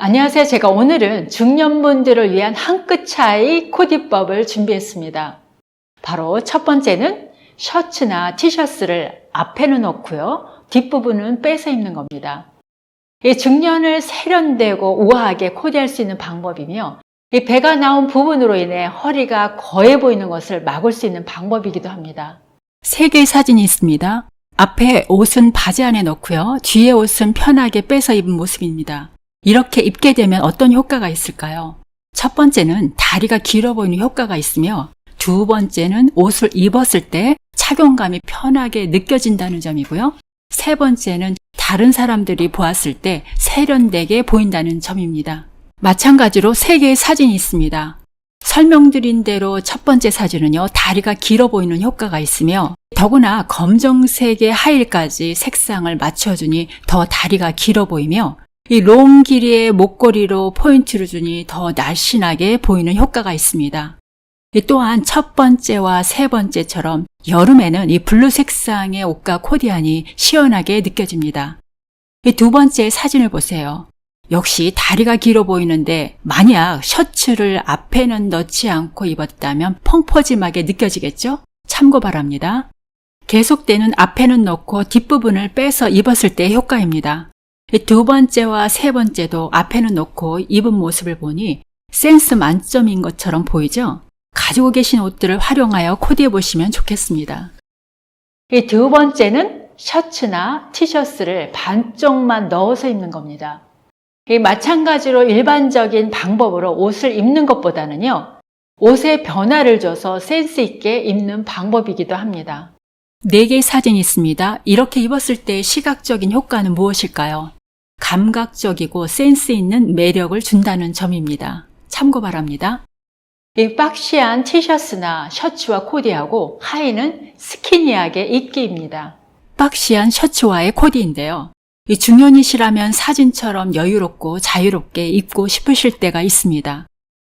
안녕하세요. 제가 오늘은 중년분들을 위한 한 끗 차이 코디법을 준비했습니다. 바로 첫 번째는 셔츠나 티셔츠를 앞에는 넣고요. 뒷부분은 빼서 입는 겁니다. 이 중년을 세련되고 우아하게 코디할 수 있는 방법이며 이 배가 나온 부분으로 인해 허리가 거해 보이는 것을 막을 수 있는 방법이기도 합니다. 세 개의 사진이 있습니다. 앞에 옷은 바지 안에 넣고요. 뒤에 옷은 편하게 빼서 입은 모습입니다. 이렇게 입게 되면 어떤 효과가 있을까요? 첫 번째는 다리가 길어 보이는 효과가 있으며 두 번째는 옷을 입었을 때 착용감이 편하게 느껴진다는 점이고요. 세 번째는 다른 사람들이 보았을 때 세련되게 보인다는 점입니다. 마찬가지로 세 개의 사진이 있습니다. 설명드린 대로 첫 번째 사진은요, 다리가 길어 보이는 효과가 있으며, 더구나 검정색의 하일까지 색상을 맞춰주니 더 다리가 길어 보이며, 이 롱 길이의 목걸이로 포인트를 주니 더 날씬하게 보이는 효과가 있습니다. 이 또한 첫 번째와 세 번째처럼 여름에는 이 블루 색상의 옷과 코디안이 시원하게 느껴집니다. 이 두 번째 사진을 보세요. 역시 다리가 길어 보이는데 만약 셔츠를 앞에는 넣지 않고 입었다면 펑퍼짐하게 느껴지겠죠? 참고 바랍니다. 계속되는 앞에는 넣고 뒷부분을 빼서 입었을 때의 효과입니다. 이두 번째와 세 번째도 앞에는 넣고 입은 모습을 보니 센스 만점인 것처럼 보이죠? 가지고 계신 옷들을 활용하여 코디해 보시면 좋겠습니다. 이 두 번째는 셔츠나 티셔츠를 반쪽만 넣어서 입는 겁니다. 이 마찬가지로 일반적인 방법으로 옷을 입는 것보다는요, 옷에 변화를 줘서 센스 있게 입는 방법이기도 합니다. 네 개의 사진이 있습니다. 이렇게 입었을 때 시각적인 효과는 무엇일까요? 감각적이고 센스 있는 매력을 준다는 점입니다. 참고 바랍니다. 이 박시한 티셔츠나 셔츠와 코디하고 하의는 스키니하게 입기입니다. 박시한 셔츠와의 코디인데요. 이 중년이시라면 사진처럼 여유롭고 자유롭게 입고 싶으실 때가 있습니다.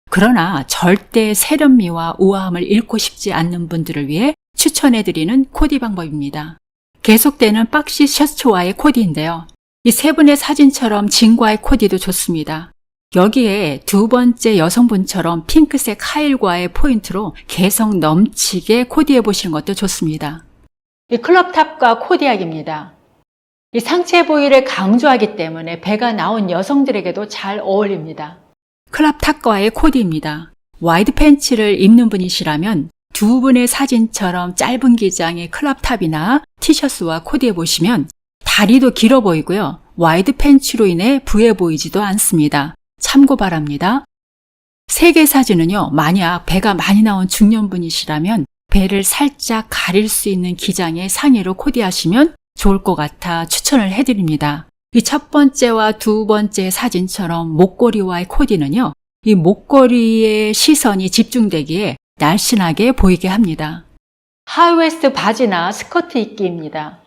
그러나 절대 세련미와 우아함을 잃고 싶지 않는 분들을 위해 추천해드리는 코디 방법입니다. 계속되는 박시 셔츠와의 코디인데요. 이 세 분의 사진처럼 진과의 코디도 좋습니다. 여기에 두 번째 여성분처럼 핑크색 하일과의 포인트로 개성 넘치게 코디해 보시는 것도 좋습니다. 이 클럽탑과 코디하기입니다. 이 상체 부위를 강조하기 때문에 배가 나온 여성들에게도 잘 어울립니다. 클럽 탑과의 코디입니다. 와이드 팬츠를 입는 분이시라면 두 분의 사진처럼 짧은 기장의 클럽 탑이나 티셔츠와 코디해 보시면 다리도 길어 보이고요. 와이드 팬츠로 인해 부해 보이지도 않습니다. 참고 바랍니다. 세개 사진은요, 만약 배가 많이 나온 중년분이시라면 배를 살짝 가릴 수 있는 기장의 상의로 코디하시면 좋을 것 같아 추천을 해드립니다. 이 첫 번째와 두 번째 사진처럼 목걸이와의 코디는요, 이 목걸이의 시선이 집중되기에 날씬하게 보이게 합니다. 하이웨스트 바지나 스커트 입기입니다.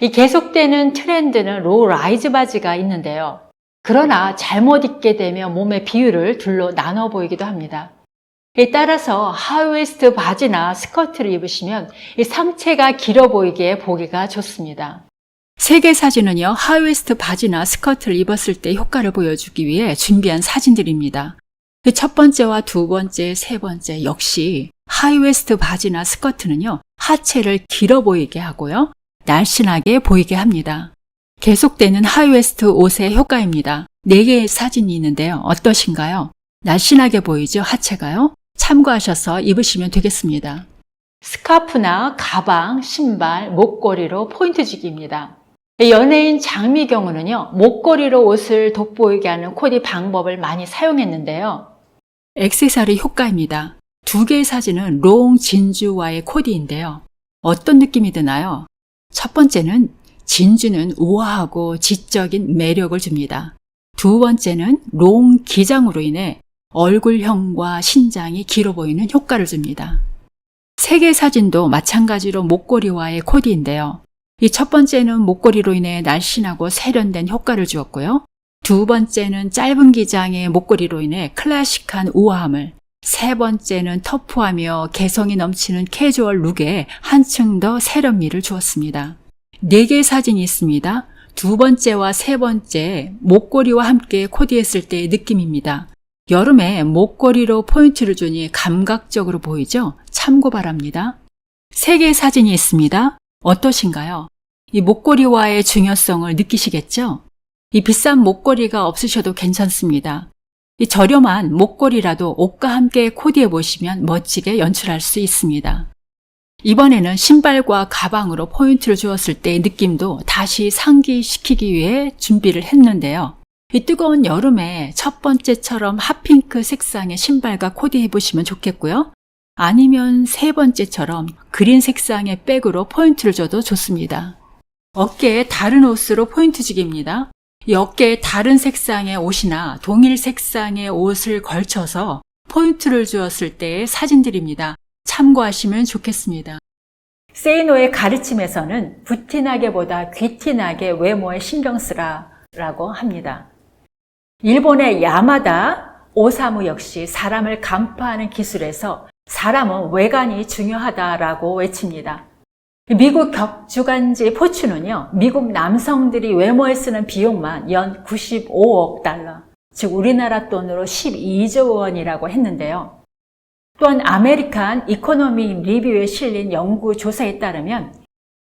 이 계속되는 트렌드는 로우 라이즈 바지가 있는데요. 그러나 잘못 입게 되면 몸의 비율을 둘로 나눠 보이기도 합니다. 이 따라서 하이웨스트 바지나 스커트를 입으시면 이 상체가 길어 보이기에 보기가 좋습니다. 세개 사진은요, 하이웨스트 바지나 스커트를 입었을 때 효과를 보여주기 위해 준비한 사진들입니다. 그첫 번째와 두 번째, 세 번째 역시 하이웨스트 바지나 스커트는요, 하체를 길어 보이게 하고요, 날씬하게 보이게 합니다. 계속되는 하이웨스트 옷의 효과입니다. 네 개의 사진이 있는데요. 어떠신가요? 날씬하게 보이죠? 하체가요? 참고하셔서 입으시면 되겠습니다. 스카프나 가방, 신발, 목걸이로 포인트 주기입니다. 연예인 장미경우는요, 목걸이로 옷을 돋보이게 하는 코디 방법을 많이 사용했는데요. 액세서리 효과입니다. 두 개의 사진은 롱 진주와의 코디인데요. 어떤 느낌이 드나요? 첫 번째는 진주는 우아하고 지적인 매력을 줍니다. 두 번째는 롱 기장으로 인해 얼굴형과 신장이 길어 보이는 효과를 줍니다. 세 개의 사진도 마찬가지로 목걸이와의 코디인데요. 이 첫 번째는 목걸이로 인해 날씬하고 세련된 효과를 주었고요. 두 번째는 짧은 기장의 목걸이로 인해 클래식한 우아함을, 세 번째는 터프하며 개성이 넘치는 캐주얼 룩에 한층 더 세련미를 주었습니다. 네 개의 사진이 있습니다. 두 번째와 세 번째 목걸이와 함께 코디했을 때의 느낌입니다. 여름에 목걸이로 포인트를 주니 감각적으로 보이죠? 참고 바랍니다. 세 개의 사진이 있습니다. 어떠신가요? 이 목걸이와의 중요성을 느끼시겠죠? 이 비싼 목걸이가 없으셔도 괜찮습니다. 이 저렴한 목걸이라도 옷과 함께 코디해 보시면 멋지게 연출할 수 있습니다. 이번에는 신발과 가방으로 포인트를 주었을 때의 느낌도 다시 상기시키기 위해 준비를 했는데요. 이 뜨거운 여름에 첫 번째처럼 핫핑크 색상의 신발과 코디해 보시면 좋겠고요. 아니면 세 번째처럼 그린 색상의 백으로 포인트를 줘도 좋습니다. 어깨에 다른 옷으로 포인트 주기입니다. 이 어깨에 다른 색상의 옷이나 동일 색상의 옷을 걸쳐서 포인트를 주었을 때의 사진들입니다. 참고하시면 좋겠습니다. 세이노의 가르침에서는 부티나게보다 귀티나게 외모에 신경 쓰라라고 합니다. 일본의 야마다 오사무 역시 사람을 간파하는 기술에서 사람은 외관이 중요하다라고 외칩니다. 미국 격주간지 포춘은요, 미국 남성들이 외모에 쓰는 비용만 연 95억 달러, 즉 우리나라 돈으로 12조 원이라고 했는데요. 또한 아메리칸 이코노미 리뷰에 실린 연구 조사에 따르면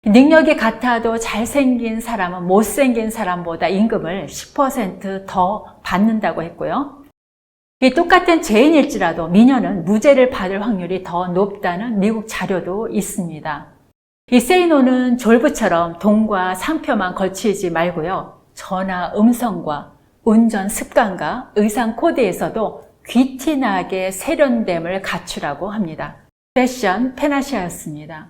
능력이 같아도 잘생긴 사람은 못생긴 사람보다 임금을 10%더 받는다고 했고요. 이 똑같은 죄인일지라도 미녀는 무죄를 받을 확률이 더 높다는 미국 자료도 있습니다. 이 세이노는 졸부처럼 돈과 상표만 걸치지 말고요. 전화 음성과 운전 습관과 의상 코드에서도 귀티나게 세련됨을 갖추라고 합니다. 패션 페나시아였습니다.